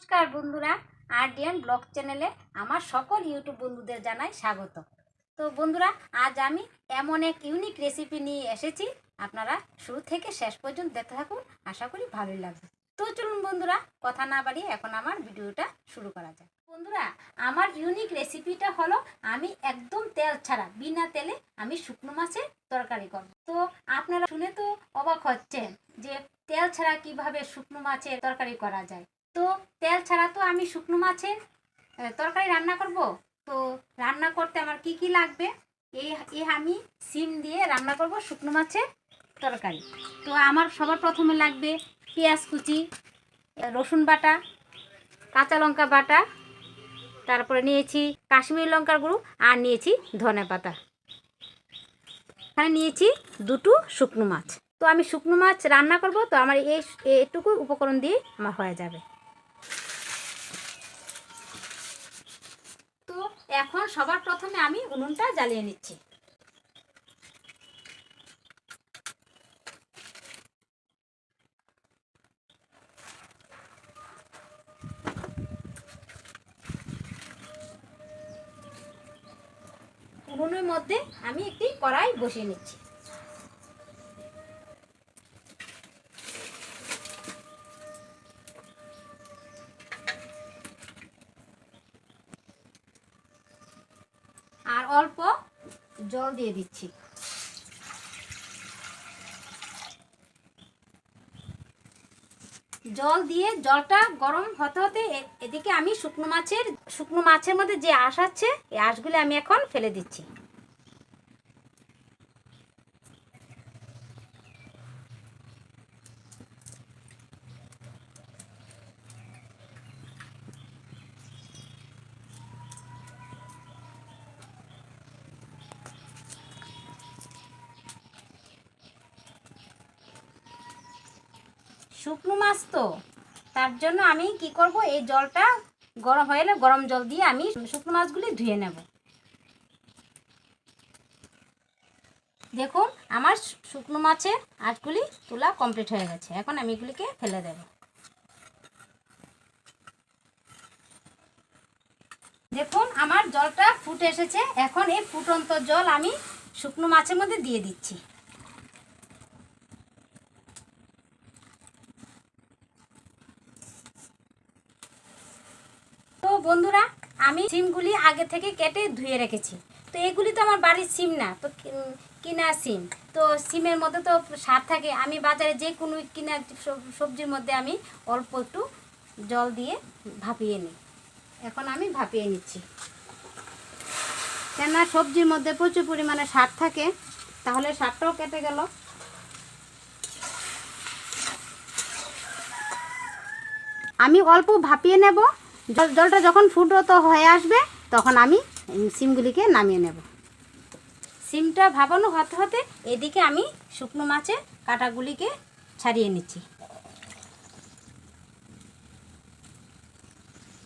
নমস্কার বন্ধুরা, আরডিএন ব্লগ চ্যানেলে আমার সকল ইউটিউব বন্ধুদের জানাই স্বাগত। তো বন্ধুরা, আজ আমি এমন এক ইউনিক রেসিপি নিয়ে এসেছি, আপনারা শুরু থেকে শেষ পর্যন্ত দেখতে থাকুন, আশা করি ভালোই লাগবে। তো চলুন বন্ধুরা, কথা না বাড়িয়ে এখন আমার ভিডিওটা শুরু করা যায় বন্ধুরা, আমার ইউনিক রেসিপিটা হলো, আমি একদম তেল ছাড়া, বিনা তেলে আমি শুকনো মাছের তরকারি করব। তো আপনারা শুনে তো অবাক হচ্ছেন যে তেল ছাড়া কীভাবে শুকনো মাছের তরকারি করা যায়। তো তেল ছাড়া তো আমি শুকনো মাছের তরকারি রান্না করব। তো রান্না করতে আমার কি কি লাগবে? এই এই আমি সিম দিয়ে রান্না করব শুকনো মাছের তরকারি। তো আমার সবার প্রথমে লাগবে পেঁয়াজ কুচি রসুন বাটা, কাঁচা লঙ্কা বাটা, তারপরে নিয়েছি কাশ্মীরি লঙ্কার গুঁড়ো আর নিয়েছি ধনে পাতা। এখানে নিয়েছি দুটো শুকনো মাছ। তো আমি শুকনো মাছ রান্না করব, তো আমার এই এইটুকু উপকরণ দিয়ে আমার হয়ে যাবে তো এখন সবার প্রথমে আমি উনুনটা জ্বালিয়ে নিচ্ছি। উনুনের মধ্যে আমি একটি কড়াই বসিয়ে নিচ্ছি আর অল্প জল দিয়ে দিচ্ছি। জল দিয়ে জলটা গরম হতে হতে এদিকে আমি শুকনো মাছের শুকনো মাছের মধ্যে যে আঁশ আছে, এই আঁশগুলো আমি এখন ফেলে দিচ্ছি। শুকনো মাছ তো। তার জন্য আমি কি করব, এই জলটা গরম হয়ে এলে গরম জল দিয়ে আমি শুকনো মাছগুলি ধুয়ে নেব। দেখুন, আমার শুকনো মাছের আঁশগুলি তোলা কমপ্লিট হয়ে গেছে। এখন আমি এগুলিকে ফেলে দেব। দেখুন, আমার জলটা ফুটে এসেছে। এখন এই ফুটন্ত জল আমি শুকনো মাছের মধ্যে দিয়ে দিচ্ছি। বন্ধুরা, আমি সিমগুলি আগে থেকে কেটে ধুয়ে রেখেছি। তো এগুলি তো আমার বাড়ির সিম না, তো কিনা সিম। তো সিমের মধ্যে তো সার থাকে। আমি বাজারে যে কোনো কিনা সবজির মধ্যে আমি অল্প একটু জল দিয়ে ভাপিয়ে নিই। এখন আমি ভাপিয়ে নিচ্ছি। কেননা সবজির মধ্যে প্রচুর পরিমাণে সার থাকে, তাহলে সারটাও কেটে গেল। আমি অল্প ভাপিয়ে নেব। জলটা যখন ফুটতো হয়ে আসবে, তখন আমি সিমগুলিকে নামিয়ে নেব। সিমটা ভাবানো হতে হতে এদিকে আমি শুকনো মাছের কাঁটাগুলিকে ছাড়িয়ে নিচ্ছি।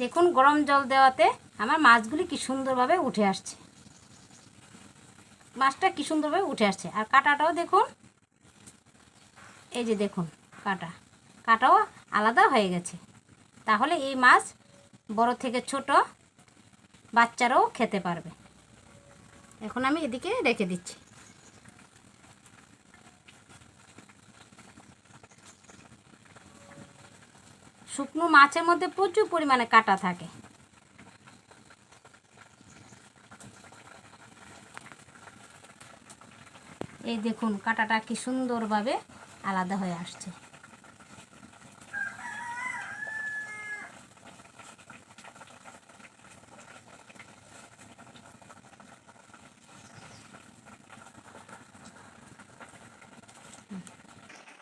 দেখুন, গরম জল দেওয়াতে আমার মাছগুলি কি সুন্দরভাবে উঠে আসছে। মাছটা কি সুন্দরভাবে উঠে আসছে। আর কাঁটাটাও দেখুন, এই যে দেখুন, কাঁটা। কাঁটাও আলাদা হয়ে গেছে। তাহলে এই মাছ বড় থেকে ছোট বাচ্চারাও খেতে পারবে। এখন আমি এদিকে রেখে দিচ্ছি। শুকনো মাছের মধ্যে প্রচুর পরিমাণে কাটা থাকে। এই দেখুন, কাটাটা কি সুন্দরভাবে আলাদা হয়ে আসছে।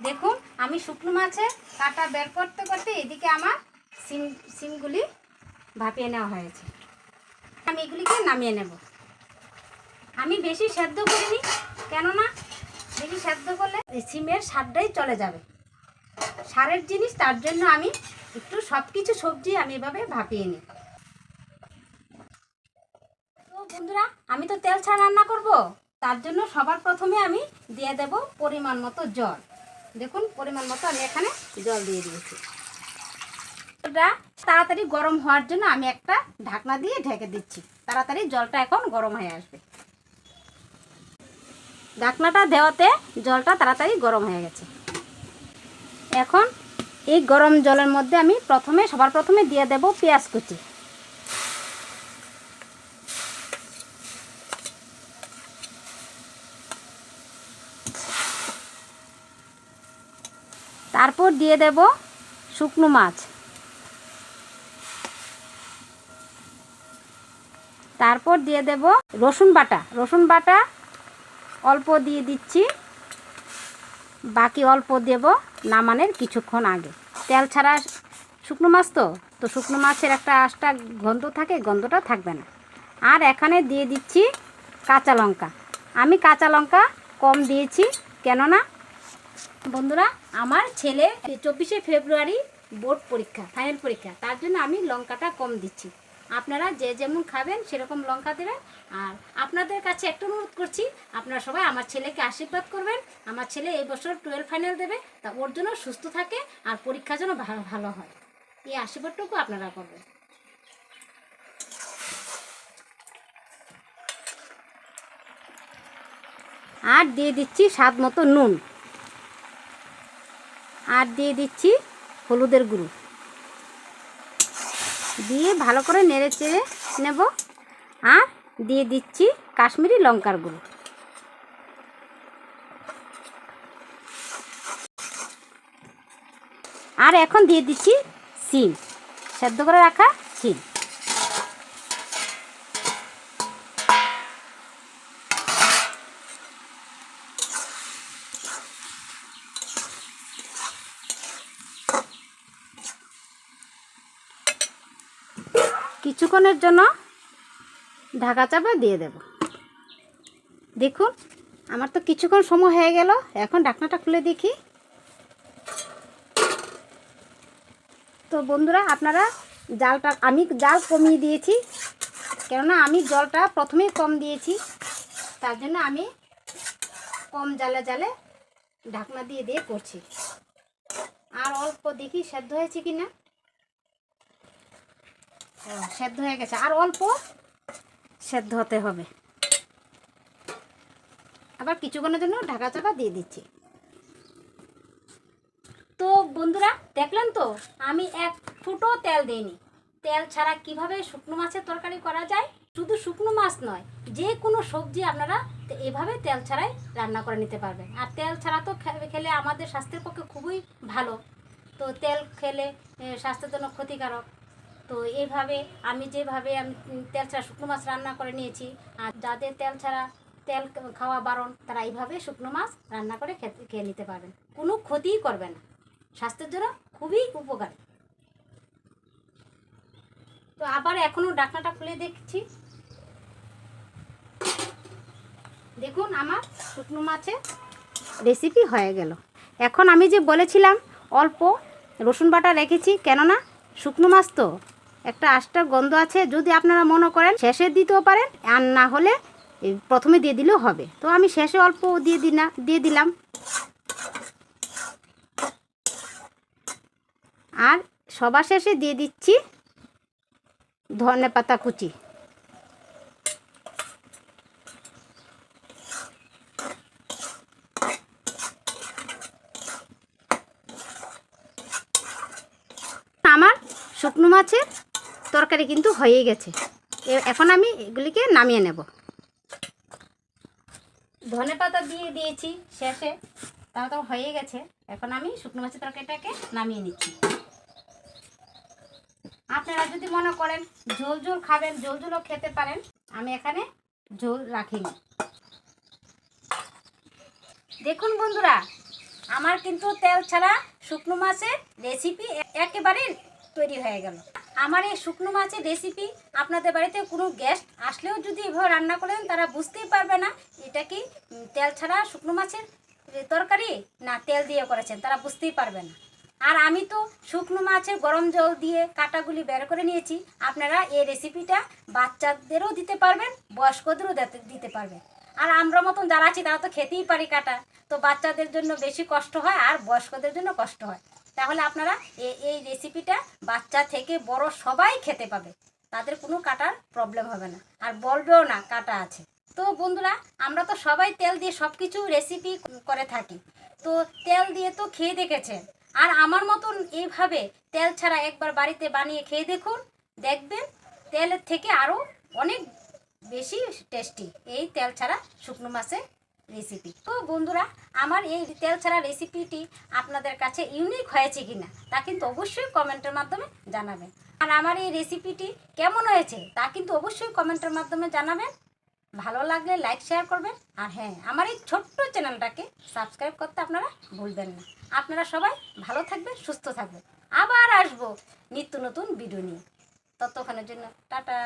দেখুন, আমি শুকনো মাছের কাটা বের করতে করতে এদিকে আমার সিম, সিমগুলি ভাপিয়ে নেওয়া হয়েছে। আমি এগুলিকে নামিয়ে নেব। আমি বেশি সেদ্ধ করিনি, কেননা বেশি সেদ্ধ করলে সিমের স্বাদটাই চলে যাবে। সারের জিনিস, তার জন্য আমি একটু সব কিছু সবজি আমি এভাবে ভাপিয়ে নিই। তো বন্ধুরা, আমি তো তেল ছাড়া রান্না করব, তার জন্য সবার প্রথমে আমি দিয়ে দেব পরিমাণ মতো জল। দেখুন, পরিমাণ মতো আমি এখানে জল দিয়ে দিয়েছি। তাড়াতাড়ি গরম হওয়ার জন্য আমি একটা ঢাকনা দিয়ে ঢেকে দিচ্ছি। তাড়াতাড়ি জলটা এখন গরম হয়ে আসবে। ঢাকনাটা দেওয়াতে জলটা তাড়াতাড়ি গরম হয়ে গেছে। এখন এই গরম জলের মধ্যে আমি প্রথমে, সবার প্রথমে দিয়ে দেব পেঁয়াজ কুচি। তারপর দিয়ে দেব শুকনো মাছ। তারপর দিয়ে দেব রসুন বাটা। রসুন বাটা অল্প দিয়ে দিচ্ছি। বাকি অল্প দেব নামানের কিছুক্ষণ আগে। তেল ছাড়া শুকনো মাছ তো? তো শুকনো মাছের একটা আশটা গন্ধ থাকে, গন্ধটা থাকবে না। আর এখানে দিয়ে দিচ্ছি কাঁচা লঙ্কা। আমি কাঁচা লঙ্কা কম দিয়েছি, কেননা বন্ধুরা, আমার ছেলে চব্বিশে ফেব্রুয়ারি বোর্ড পরীক্ষা, ফাইনাল পরীক্ষা। তার জন্য আমি লঙ্কাটা কম দিচ্ছি। আপনারা যে যেমন খাবেন, সেরকম লঙ্কা দেবেন। আর আপনাদের কাছে একটা অনুরোধ করছি, আপনারা সবাই আমার ছেলেকে আশীর্বাদ করবেন। আমার ছেলে এই বছর টুয়েলভ ফাইনাল দেবে, তা ওর জন্য সুস্থ থাকে আর পরীক্ষা যেন ভালো ভালো হয়। এই আশীর্বাদটুকু আপনারা করবেন। আর দিয়ে দিচ্ছি স্বাদ মতো নুন। আর দিয়ে দিচ্ছি হলুদের গুঁড়ো। দিয়ে ভালো করে নেড়ে চেড়ে নেব আর দিয়ে দিচ্ছি কাশ্মীরি লঙ্কার গুঁড়ো। আর এখন দিয়ে দিচ্ছি সিম, সেদ্ধ করে রাখা সিম। কিছুক্ষণের জন্য ঢাকা চাপা দিয়ে দেব। দেখুন, আমার তো কিছুক্ষণ সময় হয়ে গেল। এখন ঢাকনাটা খুলে দেখি। তো বন্ধুরা, আপনারা জালটা, আমি জাল কমিয়ে দিয়েছি। কেননা আমি জলটা প্রথমেই কম দিয়েছি। তার জন্য আমি কম জালে জালে ঢাকনা দিয়ে দিয়ে করছি। আর অল্প দেখি সেদ্ধ হয়েছে কি না সেদ্ধ হয়ে গেছে। আর অল্প সেদ্ধ হতে হবে। আবার কিছুক্ষণের জন্য ঢাকা চাপা দিয়ে দিচ্ছি। তো বন্ধুরা, দেখলেন তো? আমি এক ফুটো তেল দিইনি। তেল ছাড়া কীভাবে শুকনো মাছের তরকারি করা যায়? শুধু শুকনো মাছ নয়, যে কোনো সবজি আপনারা এভাবে তেল ছাড়াই রান্না করে নিতে পারবেন। আর তেল ছাড়া তো খেলে আমাদের স্বাস্থ্যের পক্ষে খুবই ভালো। তো তেল খেলে স্বাস্থ্যের জন্য ক্ষতিকারক। তো এইভাবে আমি যেভাবে আমি তেল ছাড়া শুকনো মাছ রান্না করে নিয়েছি, আর যাদের তেল ছাড়া তেল খাওয়া বারণ, তারা এইভাবে শুকনো মাছ রান্না করে খেতে, খেয়ে নিতে পারবেন। কোনো ক্ষতিই করবে না। স্বাস্থ্যের জন্য খুবই উপকারী। তো আবার এখনও ডাকনাটা খুলে দেখছি। দেখুন আমার শুকনো মাছের রেসিপি হয়ে গেল। এখন আমি যে বলেছিলাম, অল্প রসুন বাটা রেখেছি, কেননা শুকনো মাছ তো। একটা আষ্টার গন্ধ আছে, যদি আপনারা মনে করেন শেষে দিতেও পারেন, আর না হলে প্রথমে দিয়ে দিলেও হবে। তো আমি শেষে অল্প দিয়ে দিনা দিয়ে দিলাম। আর সবার শেষে দিয়ে দিচ্ছি ধনে পাতা কুচি আমার শুকনো মাছের তরকারি কিন্তু হয়েই গেছে। এখন আমি এগুলিকে নামিয়ে নেব। ধনে পাতা দিয়ে দিয়েছি শেষে, তাও তো হয়ে গেছে। এখন আমি শুকনো মাছের তরকারিটাকে নামিয়ে নিচ্ছি। আপনারা যদি মনে করেন ঝোল ঝোল খাবেন, ঝোল ঝোলও খেতে পারেন, আমি এখানে ঝোল রাখিনি। দেখুন বন্ধুরা, আমার কিন্তু তেল ছাড়া শুকনো মাছের রেসিপি একেবারে তৈরি হয়ে গেল। আমার এই শুকনো মাছের রেসিপি আপনাদের বাড়িতে কোনো গেস্ট আসলেও যদি এভাবে রান্না করেন, তারা বুঝতেই পারবে না এটা কি তেল ছাড়া শুকনো মাছের তরকারি না তেল দিয়ে করেছেন, তারা বুঝতেই পারবে না। আর আমি তো শুকনো মাছের গরম জল দিয়ে কাটাগুলি বের করে নিয়েছি, আপনারা এই রেসিপিটা বাচ্চাদেরও দিতে পারবেন, বয়স্কদেরও দিতে- পারবেন। আর আমরা মতন যারা আছি, তারা তো খেতেই পারি কাটা। তো বাচ্চাদের জন্য বেশি কষ্ট হয় আর বয়স্কদের জন্য কষ্ট হয়। তাহলে আপনারা এই রেসিপিটা বাচ্চা থেকে বড় সবাই খেতে পাবে। তাদের কোনো কাটার প্রবলেম হবে না। আর বলবেও না কাটা আছে। তো বন্ধুরা, আমরা তো সবাই তেল দিয়ে সব কিছু রেসিপি করে থাকি। তো তেল দিয়ে তো খেয়ে দেখেছেন। আর আমার মতন এইভাবে তেল ছাড়া একবার বাড়িতে বানিয়ে খেয়ে দেখুন। দেখবেন তেলের থেকে আরও অনেক বেশি টেস্টি এই তেল ছাড়া শুকনো মাছের রেসিপি তো বন্ধুরা, আমার এই তেল ছাড়া রেসিপিটি আপনাদের কাছে ইউনিক হয়েছে কিনা, তা কিন্তু অবশ্যই কমেন্টের মাধ্যমে জানাবেন। আর আমার এই রেসিপিটি কেমন হয়েছে, তা কিন্তু অবশ্যই কমেন্টের মাধ্যমে জানাবেন। ভালো লাগলে লাইক শেয়ার করবেন। আর হ্যাঁ আমার এই ছোট্ট চ্যানেলটাকে সাবস্ক্রাইব করতে আপনারা ভুলবেন না। আপনারা সবাই ভালো থাকবেন, সুস্থ থাকবেন। আবার আসব নিত্য নতুন ভিডিও নিয়ে। ততক্ষণের জন্য, টাটা।